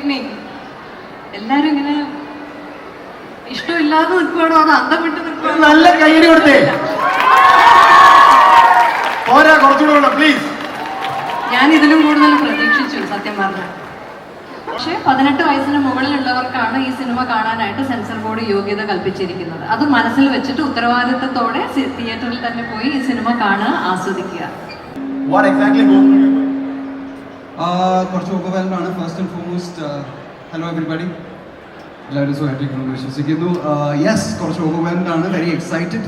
Evening എല്ലാരും ഇങ്ങനെ ഇഷ്ടമില്ലാതെ നിൽക്കുവാണോ? അത് അന്തം വിട്ട് നിൽക്കുവാണോ നല്ല കയ്യടി കൊടുത്തേ. പോരാ കുറച്ചുകൂടെ പ്ലീസ് ഞാൻ ഇതിലും കൂടുതൽ പ്രതീക്ഷിച്ചു സത്യം പറഞ്ഞ പക്ഷേ പതിനെട്ട് വയസ്സിന് മുകളിലുള്ളവർക്കാണ് ഈ സിനിമ കാണാനായിട്ട് സെൻസർ ബോർഡ് യോഗ്യത കൽപ്പിച്ചിരിക്കുന്നത്. അത് മനസ്സിൽ വെച്ചിട്ട് ഉത്തരവാദിത്തത്തോടെ തിയേറ്ററിൽ തന്നെ പോയി ഈ സിനിമ കാണുക ആസ്വദിക്കുക. കുറച്ച് ആണ് first and foremost hello everybody എല്ലാവരും സുഖമായിട്ടിരിക്കുന്നു വിശ്വസിക്കുന്നു. യെസ് കുറച്ച് ഓവർവെൽഡ് ആണ് വെരി എക്സൈറ്റഡ്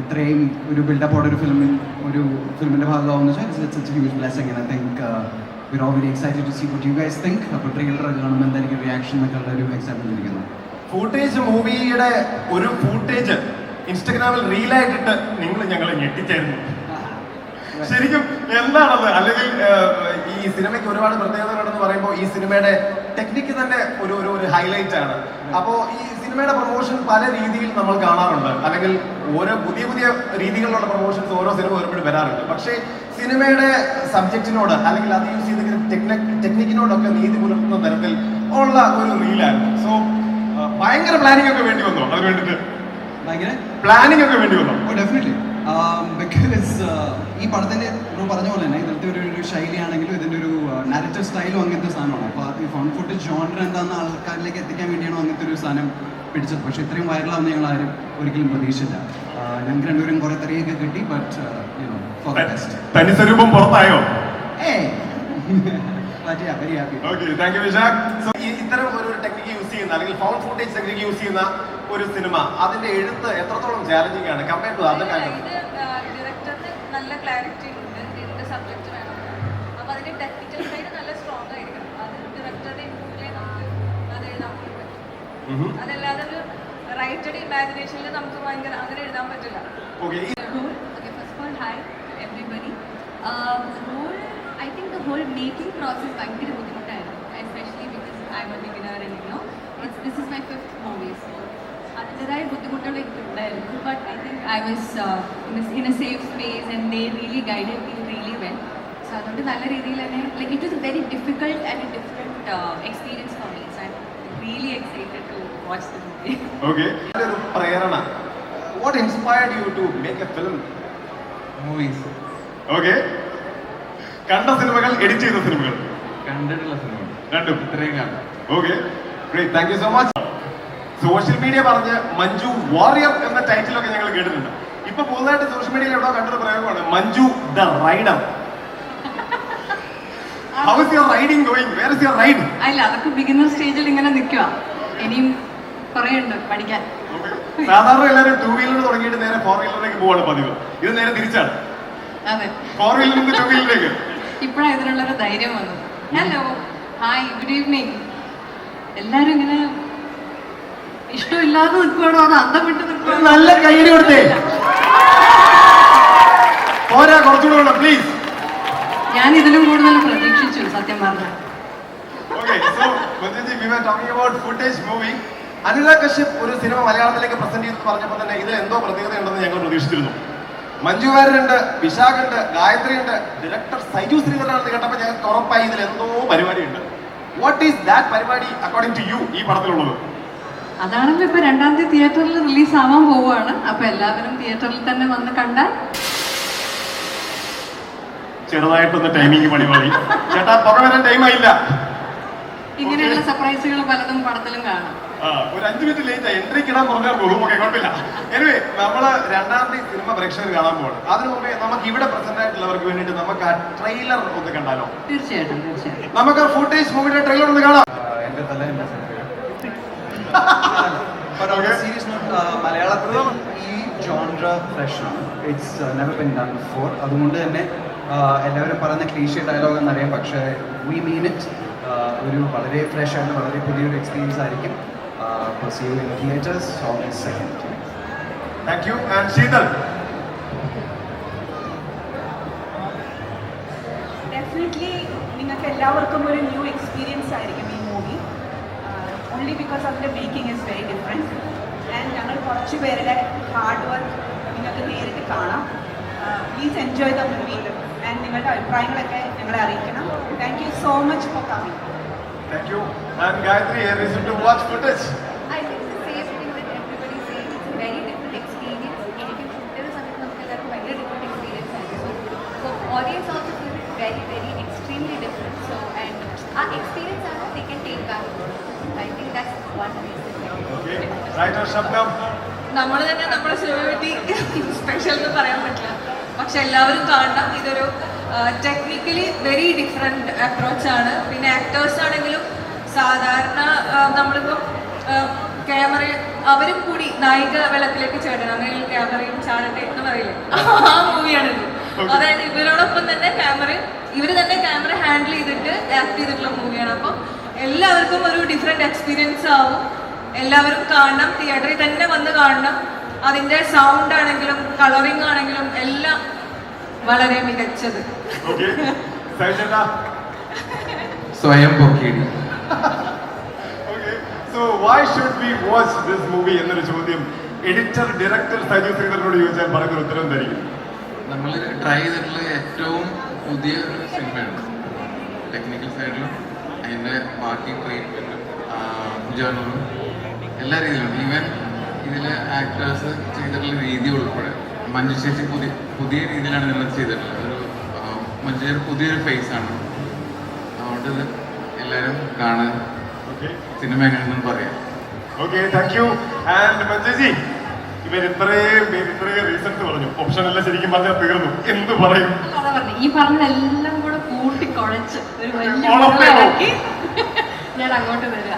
ഇത്രയും ഒരു ബിൽഡപ്പോടെ ഒരു ഫിലിമിൽ ഒരു ഫിലിമിന്റെ ഭാഗമാവുന്ന it's it's huge blessing and I think we're all very excited to see what you guys think അപ്പോൾ ട്രെയിലർ കാണുമ്പോൾ എന്തായിരിക്കും റിയാക്ഷൻ എന്നൊക്കെ ഉള്ള ഒരു എക്സൈറ്റ്മെന്റ് ഇരിക്കുന്നു. ഫൂട്ടേജ് മൂവിയുടെ ഒരു ഫൂട്ടേജ് ഇൻസ്റ്റഗ്രാമിൽ റീലായിട്ടിട്ട് നിങ്ങൾ ഞങ്ങളെ ഞെട്ടിച്ചായിരുന്നു ശരിക്കും എന്താണത്? അല്ലെങ്കിൽ ഈ സിനിമയ്ക്ക് ഒരുപാട് പ്രത്യേകതകളുണ്ടെന്ന് പറയുമ്പോൾ ഈ സിനിമയുടെ ടെക്നിക്ക് തന്നെ ഒരു ഒരു ഒരു ഹൈലൈറ്റ് ആണ്. അപ്പോൾ ഈ സിനിമയുടെ പ്രൊമോഷൻ പല രീതിയിൽ നമ്മൾ കാണാറുണ്ട്. അല്ലെങ്കിൽ ഓരോ പുതിയ പുതിയ രീതികളിലുള്ള പ്രൊമോഷൻസ് ഓരോ സിനിമ ഒരുപാട് വരാറുണ്ട്. പക്ഷേ സിനിമയുടെ സബ്ജക്റ്റിനോട് അല്ലെങ്കിൽ അത് യൂസ് ചെയ്തിരിക്കുന്ന ടെക്നിക് ടെക്നിക്കിനോടൊക്കെ നീതി പുലർത്തുന്ന തരത്തിൽ ഉള്ള ഒരു റീലായിരുന്നു സോ ഭയങ്കര പ്ലാനിംഗ് ഒക്കെ വേണ്ടി വന്നോ? അതിന് വേണ്ടിയിട്ട് ഭയങ്കര? പ്ലാനിംഗ് ഒക്കെ വേണ്ടി വന്നോ? ഡെഫിനറ്റ്ലി ബിക്കോസ് Um, uh, ഈ പടത്തിന്റെ ബ്രോ പറഞ്ഞ പോലെ തന്നെ ഇതിലത്തെ ഒരു ഒരു ശൈലിയാണെങ്കിലും ഇതിന്റെ ഒരു നാരറ്റീവ് സ്റ്റൈലും അങ്ങനത്തെ സാധനമാണ്. അപ്പോൾ ഈ ഫോൺ ഫുട്ട് ജോണർ എന്താണെന്ന് ആൾക്കാരിലേക്ക് എത്തിക്കാൻ വേണ്ടിയാണ് അങ്ങനത്തെ ഒരു സാധനം പിടിച്ചത്. പക്ഷേ ഇത്രയും വൈറലാവുന്ന ഞങ്ങൾ ആരും ഒരിക്കലും പ്രതീക്ഷിച്ചില്ല. Uh, ഞങ്ങൾക്ക് രണ്ടുപേരും കുറേ തെറിയൊക്കെ കിട്ടി uh, ബട്ട് സ്വരൂപം പുറത്തായോ? Very happy okay thank you Vishakh. ഇത്തരം ഒരു ടെക്നിക്ക് യൂസ് ചെയ്യുന്ന അല്ലെങ്കിൽ ഫൗണ്ട് ഫുട്ടേജ് ടെക്നിക്ക് യൂസ് ചെയ്യുന്ന ഒരു സിനിമ അതിന്റെ എഴുത്ത് എത്രത്തോളം ചാലഞ്ചിങ് ആണ്? കമ്പയർ ടു അതർ കൈൻഡ് ഡയറക്ടറിന് നല്ല ക്ലാരിറ്റി ഉണ്ട് എന്ത് സബ്ജക്റ്റ് വേണം. അപ്പൊ അതിന്റെ ടെക്നിക്കൽ സൈഡ് നല്ല സ്ട്രോങ് ആയിരിക്കണം. അത് ഡയറക്ടറുടെ ഇൻപുട്ടിലെ നമുക്ക് അത് എഴുതാൻ പറ്റും. അതല്ലാതെ ഒരു റൈറ്റഡ് ഇമാജിനേഷനിൽ നമുക്ക് ഭയങ്കര അങ്ങനെ എഴുതാൻ പറ്റില്ല. Of all, hi everybody. Um, role, I think the whole making ഭയങ്കര ബുദ്ധിമുട്ടായിരുന്നു especially because I'm a beginner and you know it's this is my fifth movie so അതിന്റെതായ ബുദ്ധിമുട്ടുകൾ എനിക്കുണ്ടായിരുന്നു but I think I was in a safe space and they really guided me really well so അതുകൊണ്ട് നല്ല രീതിയിൽ തന്നെ like it was very difficult and a different experience for me so I really excited to watch the movie okay പ്രേരണ. What inspired you to make a film movies okay കണ്ട സിനിമകൾ edit ചെയ്ത സിനിമകൾ. കണ്ടിട്ടുള്ള സിനിമ രണ്ടും. ഇത്രയും കാണാം. Okay great thank you so much social media പറഞ്ഞ് മഞ്ജു വാറിയർ എന്ന ടൈറ്റിലൊക്കെ ഞങ്ങൾ കേട്ടിട്ടുണ്ട്. ഇപ്പൊ പുതുതായിട്ട് സോഷ്യൽ മീഡിയയിൽ എവിടെ കണ്ടൊരു പ്രയോഗമാണ്. Manju the rider how is your riding going where is your ride അല്ല അതൊക്കെ ബിഗിനർ സ്റ്റേജിൽ ഇങ്ങനെ നിൽക്കുക ഇനിയും പഠിക്കാൻ. സാധാരണ എല്ലാവരും ടൂ വീലർ തുടങ്ങിയിട്ട് നേരെ ഫോർ വീലറിലേക്ക് പോവാണ് പതിവ്. ഇത് നേരെ തിരിച്ചാണ്. അതെ. ഫോർ വീലറിൽ നിന്ന് ടൂ വീലറിലേക്ക് ഇപ്പോഴാണ് ഇതിനുള്ളൊരു ധൈര്യം വന്നത്. ഹലോ ഹായ് ഗുഡ് ഈവനിങ് എല്ലാരും ഇങ്ങനെ ഇഷ്ടമില്ലാതെ നിൽക്കുവാണോ? അത് അന്തം വിട്ട് ഒരു നിൽക്കുവാണോ? നല്ല കയ്യടി കൊടുത്തേ. പോരാ കുറച്ചുകൂടെ പ്ലീസ് ഞാൻ ഇതിലും കൂടുതൽ പ്രതീക്ഷിച്ചു സത്യം പറഞ്ഞ. അനുരാഗ് കശ്യപ് ഒരു സിനിമ മലയാളത്തിലേക്ക് പ്രസന്റ് ചെയ്ത് പറഞ്ഞപ്പോൾ തന്നെ ഇതിൽ എന്തോ പ്രത്യേകത ഉണ്ടെന്ന് ഞങ്ങൾ പ്രതീക്ഷിച്ചിരുന്നു. മഞ്ജു വാര്യരുണ്ട് വിശാഖുണ്ട് ഗായത്രി ഉണ്ട് ഡയറക്ടർ സൈജു ശ്രീധരനാണെന്ന് കേട്ടപ്പോൾ ഞങ്ങൾക്ക് ഉറപ്പായി ഇതിൽ എന്തോ പരിപാടിയുണ്ട്. വാട്ട് ഈസ് ദാറ്റ് പരിപാടി അക്കോർഡിംഗ് ടു യു ഈ പടത്തിലുള്ളത്? അതാണല്ലോ ഇപ്പൊ രണ്ടാം തീയതി തിയേറ്ററിൽ റിലീസ് ആവാൻ പോവുകയാണ് അപ്പൊ എല്ലാവരും തിയേറ്ററിൽ തന്നെ വന്ന് കണ്ടാൽ ചെറുതായിട്ടൊന്ന് ടൈമിങ് പണിപാടി ചേട്ടാ പുക വരാൻ ടൈമായില്ല ഇങ്ങനെയുള്ള സർപ്രൈസുകൾ പലതും പടത്തിലും കാണാം. ആ, ഒരു അഞ്ചു മിനിറ്റ് ലേറ്റ് എൻട്രി കിടാൻ പറഞ്ഞാൽ പോകും ഓക്കെ കുഴപ്പമില്ല. എനിവേ നമ്മൾ രണ്ടാം തീയതി സിനിമ പ്രേക്ഷകർ കാണാൻ പോവാണ്. അതിനു മുമ്പേ നമുക്ക് ഇവിടെ പ്രസന്റ് ആയിട്ടുള്ളവർക്ക് വേണ്ടിട്ട് നമുക്ക് ആ ട്രെയിലർ ഒന്ന് കണ്ടാലോ? തീർച്ചയായിട്ടും തീർച്ചയായിട്ടും. നമുക്ക് ആ ഫുട്ടേജ് മൂവിയുടെ ട്രെയിലർ ഒന്ന് കാണാം. എന്റെ തല എന്റെ note, uh, മലയാളത്തിൽ ഈ ജോൺറ ഫ്രഷ് ആണ്. It's never been done before അതുകൊണ്ട് തന്നെ uh, എല്ലാവരും പറയുന്ന ക്ലീഷ്യ ഡയലോഗ് എന്നറിയാം. പക്ഷേ വി മീൻ ഇറ്റ് ഒരു വളരെ ഫ്രഷ് ആയിട്ട് വളരെ പുതിയൊരു എക്സ്പീരിയൻസ് ആയിരിക്കും. Perceive in theatres August second thank you and Sheetal definitely നിങ്ങൾക്ക് എല്ലാവർക്കും ഒരു ന്യൂ എക്സ്പീരിയൻസ് ആയിരിക്കും ഈ മൂവി ഓൺലി ബിക്കോസ് അതിന്റെ making is very different and ഞങ്ങൾ കുറച്ച് പേരുടെ ഹാർഡ് വർക്ക് നിങ്ങൾക്ക് നേരിട്ട് കാണാം please enjoy the movie and നിങ്ങളുടെ അഭിപ്രായങ്ങളൊക്കെ ഞങ്ങളെ അറിയിക്കണം thank you so much for coming Thank you. And Gayatri, a reason to watch footage. I think the same thing that everybody saying. It's a very different experience. എനിക്ക് ഷൂട്ടിൽ സമയത്ത് നമുക്ക് എല്ലാവർക്കും ഭയങ്കര different experience ആയിരുന്നു so audience also feel it very very extremely different so and ആ experience ആണ് they can take back I think that's one reason Okay. Writer Shabnam. നമ്മൾ തന്നെ നമ്മുടെ സിനിമയെ പറ്റി സ്പെഷ്യൽ എന്ന് പറയാൻ പറ്റില്ല. പക്ഷെ എല്ലാവരും കാണണം. ഇതൊരു ടെക്നിക്കലി വെരി ഡിഫറെന്റ് അപ്രോച്ചാണ് പിന്നെ ആക്ടേഴ്സ് ആണെങ്കിലും സാധാരണ നമ്മളിപ്പോൾ നമ്മളിപ്പം ക്യാമറ അവരും കൂടി നായിക വെള്ളത്തിലേക്ക് ചേടണം അങ്ങനെ ക്യാമറയും ചാടട്ടെ എന്ന് പറയില്ലേ? ആ മൂവിയാണിത് അതായത് ഇവരോടൊപ്പം തന്നെ ക്യാമറ ഇവർ തന്നെ ക്യാമറ ഹാൻഡിൽ ചെയ്തിട്ട് ആക്ട് ചെയ്തിട്ടുള്ള മൂവിയാണ് അപ്പം എല്ലാവർക്കും ഒരു ഡിഫറെന്റ് എക്സ്പീരിയൻസ് ആവും. എല്ലാവരും കാണണം തിയേറ്ററിൽ തന്നെ വന്ന് കാണണം. അതിന്റെ സൗണ്ട് ആണെങ്കിലും കളറിംഗ് ആണെങ്കിലും എല്ലാം വളരെ മികച്ചത്. സ്വയം പൊക്കിയിടി. So why should we watch this movie എന്നൊരു ചോദ്യം എഡിറ്റർ ഡയറക്ടർ സജു ശ്രീധരനോട് ചോദിച്ചാൽ പറയുന്ന ഉത്തരം തരിക നമ്മൾ ട്രൈ ചെയ്തിട്ടുള്ള ഏറ്റവും പുതിയ ഒരു സിനിമയാണ്. ടെക്നിക്കൽ സൈഡിലും അതിന്റെ ബാക്കി ട്രീറ്റ്മെന്റും ജേർണലും എല്ലാ രീതിയിലും ഈവൻ ഇതിലെ ആക്ടേഴ്സ് ചെയ്തിട്ടുള്ള രീതി ഉൾപ്പെടെ മഞ്ജു ചേച്ചി പുതിയ പുതിയ രീതിയിലാണ് നിങ്ങൾ ചെയ്തിട്ടുള്ളത്. ഒരു മഞ്ജു ചേച്ചി പുതിയൊരു ഫേസ് ആണ്. അതുകൊണ്ട് ഇത് എല്ലാവരും കാണാൻ ഓക്കെ സിനിമ എങ്ങനെയാണെന്ന് പറയാം. Okay thank you and Manjuji ഇവരിത്രയും ഇത്രയും പേര് ഇത്രയും റീസൺസ് പറഞ്ഞു. ഓപ്ഷൻ എല്ലാം ശരിക്കും പറഞ്ഞാൽ തീർന്നു. എന്ത് പറയും? ഈ പറഞ്ഞ ഈ പറഞ്ഞതെല്ലാം കൂട്ടി കുഴച്ച് ഒരു വലിയ. മുളകാക്കി ഞാൻ അങ്ങോട്ട് വരിക.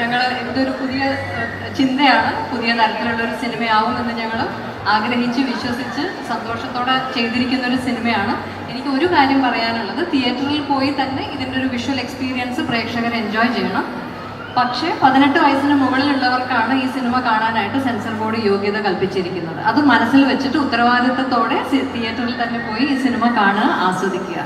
ഞങ്ങൾ ഇതൊരു പുതിയ ചിന്തയാണ്. പുതിയ തരത്തിലുള്ള ഒരു സിനിമയാവുമെന്ന് ഞങ്ങൾ ആഗ്രഹിച്ച് വിശ്വസിച്ച് സന്തോഷത്തോടെ ചെയ്തിരിക്കുന്ന ഒരു സിനിമയാണ്. എനിക്ക് ഒരു കാര്യം പറയാനുള്ളത്. തിയേറ്ററിൽ പോയി തന്നെ ഇതിന്റെ ഒരു വിഷ്വൽ എക്സ്പീരിയൻസ് പ്രേക്ഷകർ എൻജോയ് ചെയ്യണം. പക്ഷേ പതിനെട്ട് വയസ്സിന് മുകളിലുള്ളവർക്കാണ് ഈ സിനിമ കാണാനായിട്ട് സെൻസർ ബോർഡ് യോഗ്യത കൽപ്പിച്ചിരിക്കുന്നത്. അത് മനസ്സിൽ വെച്ചിട്ട് ഉത്തരവാദിത്തത്തോടെ തിയേറ്ററിൽ തന്നെ പോയി ഈ സിനിമ കാണുക ആസ്വദിക്കുക.